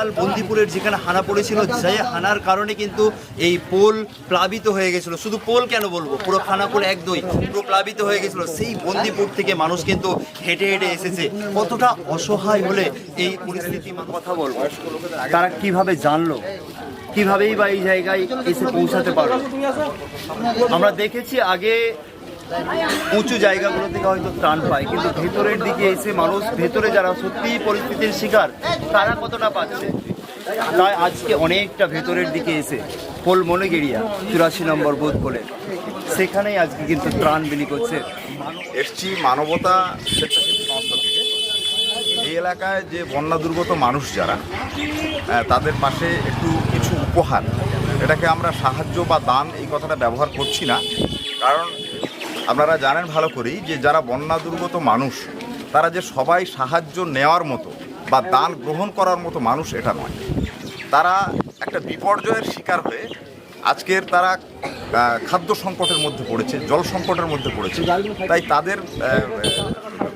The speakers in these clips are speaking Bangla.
বন্দিপুরের যেখানে হানা পড়েছিল যে হানার কারণে কিন্তু এই পোল প্লাবিত হয়ে গেছিল। শুধু পোল কেন বলব? পুরো খানাপুর এক দুই পুরো প্লাবিত হয়ে গেছিল। সেই বন্দিপুর থেকে মানুষ কিন্তু হেঁটে হেঁটে এসেছে। কতটা অসহায় হলে এই পরিস্থিতি কথা বলব? তারা কীভাবে জানলো? কিভাবেই বা এই জায়গায় এসে পৌঁছাতে পারল? আমরা দেখেছি আগে উঁচু জায়গাগুলো থেকে হয়তো ত্রাণ পায়, কিন্তু ভেতরের দিকে এসে মানুষ, ভেতরে যারা সত্যিই পরিস্থিতির শিকার, তারা কতটা পাচ্ছে? তাই আজকে অনেকটা ভেতরের দিকে এসে পোল মনেগেরিয়া চুরাশি নম্বর বোধ বলে। সেখানেই আজকে কিন্তু ত্রাণ বিলি করছে। এসছি মানবতা স্বেচ্ছাসেবী সংস্থা থেকে। এই এলাকায় যে বন্যা দুর্গত মানুষ যারা তাদের পাশে একটু কিছু উপহার। এটাকে আমরা সাহায্য বা দান এই কথাটা ব্যবহার করছি না। কারণ আপনারা জানেন ভালো করেই যে যারা বন্যা দুর্গত মানুষ, তারা যে সবাই সাহায্য নেওয়ার মতো বা দান গ্রহণ করার মতো মানুষ এটা নয়। তারা একটা বিপর্যয়ের শিকার হয়ে আজকের তারা খাদ্য সংকটের মধ্যে পড়েছে, জল সংকটের মধ্যে পড়েছে। তাই তাদের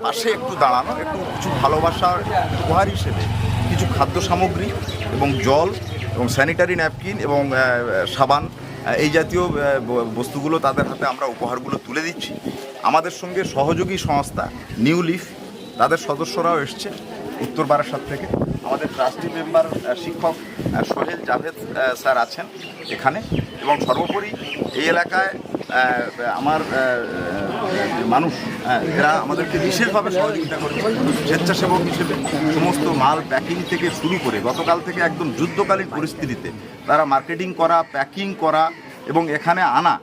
পাশে একটু দাঁড়ানো, একটু কিছু ভালোবাসার উপহার হিসেবে কিছু খাদ্য সামগ্রী এবং জল এবং স্যানিটারি ন্যাপকিন এবং সাবান এই জাতীয় বস্তুগুলো তাদের হাতে আমরা উপহারগুলো তুলে দিচ্ছি। আমাদের সঙ্গে সহযোগী সংস্থা নিউ লিফ তাদের সদস্যরাও এসছে উত্তর বারাসাত থেকে। আমাদের ট্রাস্টি মেম্বার শিক্ষক সোহেল জাভেদ স্যার আছেন এখানে। এবং সর্বোপরি এই এলাকায় আমার মানুষ এরা আমাদেরকে বিশেষভাবে সহযোগিতা করেছে। স্বেচ্ছাসেবক হিসেবে সমস্ত মাল প্যাকিং থেকে শুরু করে গতকাল থেকে একদম যুদ্ধকালীন পরিস্থিতিতে তারা মার্কেটিং করা প্যাকিং করা এবং এখানে আনা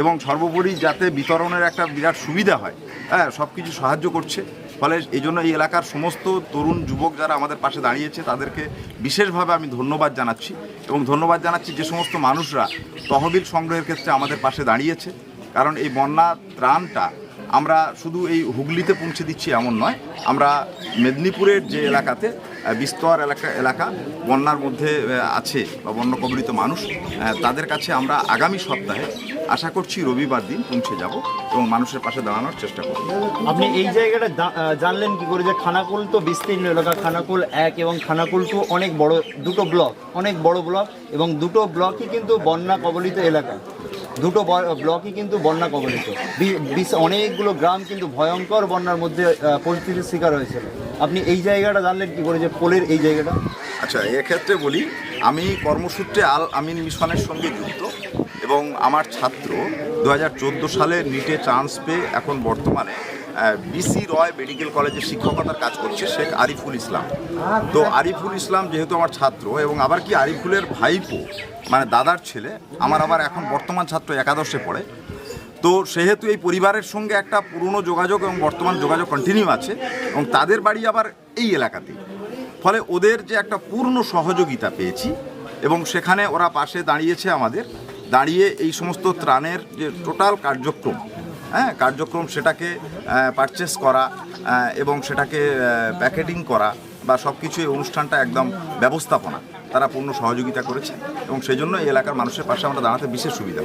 এবং সর্বোপরি যাতে বিতরণের একটা বিরাট সুবিধা হয় হ্যাঁ সব কিছু সাহায্য করছে। ফলে এই জন্য এই এলাকার সমস্ত তরুণ, যুবক যারা আমাদের পাশে দাঁড়িয়েছে, তাদেরকে বিশেষভাবে আমি ধন্যবাদ জানাচ্ছি এবং ধন্যবাদ জানাচ্ছি যে সমস্ত মানুষরা তহবিল সংগ্রহের ক্ষেত্রে আমাদের পাশে দাঁড়িয়েছে। কারণ এই বন্যা ত্রাণটা আমরা শুধু এই হুগলিতে পৌঁছে দিচ্ছি এমন নয়, আমরা মেদিনীপুরের যে এলাকাতে বিস্তর এলাকা এলাকা বন্যার মধ্যে আছে বা বন্য কবলিত মানুষ তাদের কাছে আমরা আগামী সপ্তাহে আশা করছি রবিবার দিন পৌঁছে যাব এবং মানুষের পাশে দাঁড়ানোর চেষ্টা করব। আপনি এই জায়গাটা জানলেন কি করে যে খানাকুল তো বিস্তীর্ণ এলাকা, খানাকুল এক এবং খানাকুল টু অনেক বড়, দুটো ব্লক, অনেক বড় ব্লক এবং দুটো ব্লকই কিন্তু বন্যা কবলিত এলাকা। দুটো ব্লকই কিন্তু বন্যা কবলিত। অনেকগুলো গ্রাম কিন্তু ভয়ঙ্কর বন্যার মধ্যে পরিস্থিতির শিকার হয়েছিল। আপনি এই জায়গাটা জানলেন কি করে যে পোলের এই জায়গাটা? আচ্ছা এক্ষেত্রে বলি, আমি কর্মসূত্রে আল আমিন মিশনের সঙ্গে যুক্ত এবং আমার ছাত্র দু হাজার চোদ্দ সালে নিটে চান্স পেয়ে এখন বর্তমানে বিসি রয় মেডিকেল কলেজে শিক্ষকতার কাজ করছে শেখ আরিফুল ইসলাম। তো আরিফুল ইসলাম যেহেতু আমার ছাত্র এবং আবার কি আরিফুলের ভাইপো মানে দাদার ছেলে, আমার আবার এখন বর্তমান ছাত্র একাদশে পড়ে তো সেহেতু এই পরিবারের সঙ্গে একটা পুরনো যোগাযোগ এবং বর্তমান যোগাযোগ কন্টিনিউ আছে এবং তাদের বাড়ি আবার এই এলাকাতেই। ফলে ওদের যে একটা পূর্ণ সহযোগিতা পেয়েছি এবং সেখানে ওরা পাশে দাঁড়িয়েছে আমাদের, দাঁড়িয়ে এই সমস্ত ত্রাণের যে টোটাল কার্যক্রম হ্যাঁ কার্যক্রম সেটাকে পারচেস করা এবং সেটাকে প্যাকেটিং করা বা সব কিছু এই অনুষ্ঠানটা একদম ব্যবস্থাপনা। তারা পূর্ণ সহযোগিতা করেছে এবং সেই জন্য এই এলাকার মানুষের পাশে আমরা দাঁড়াতে বিশেষ সুবিধা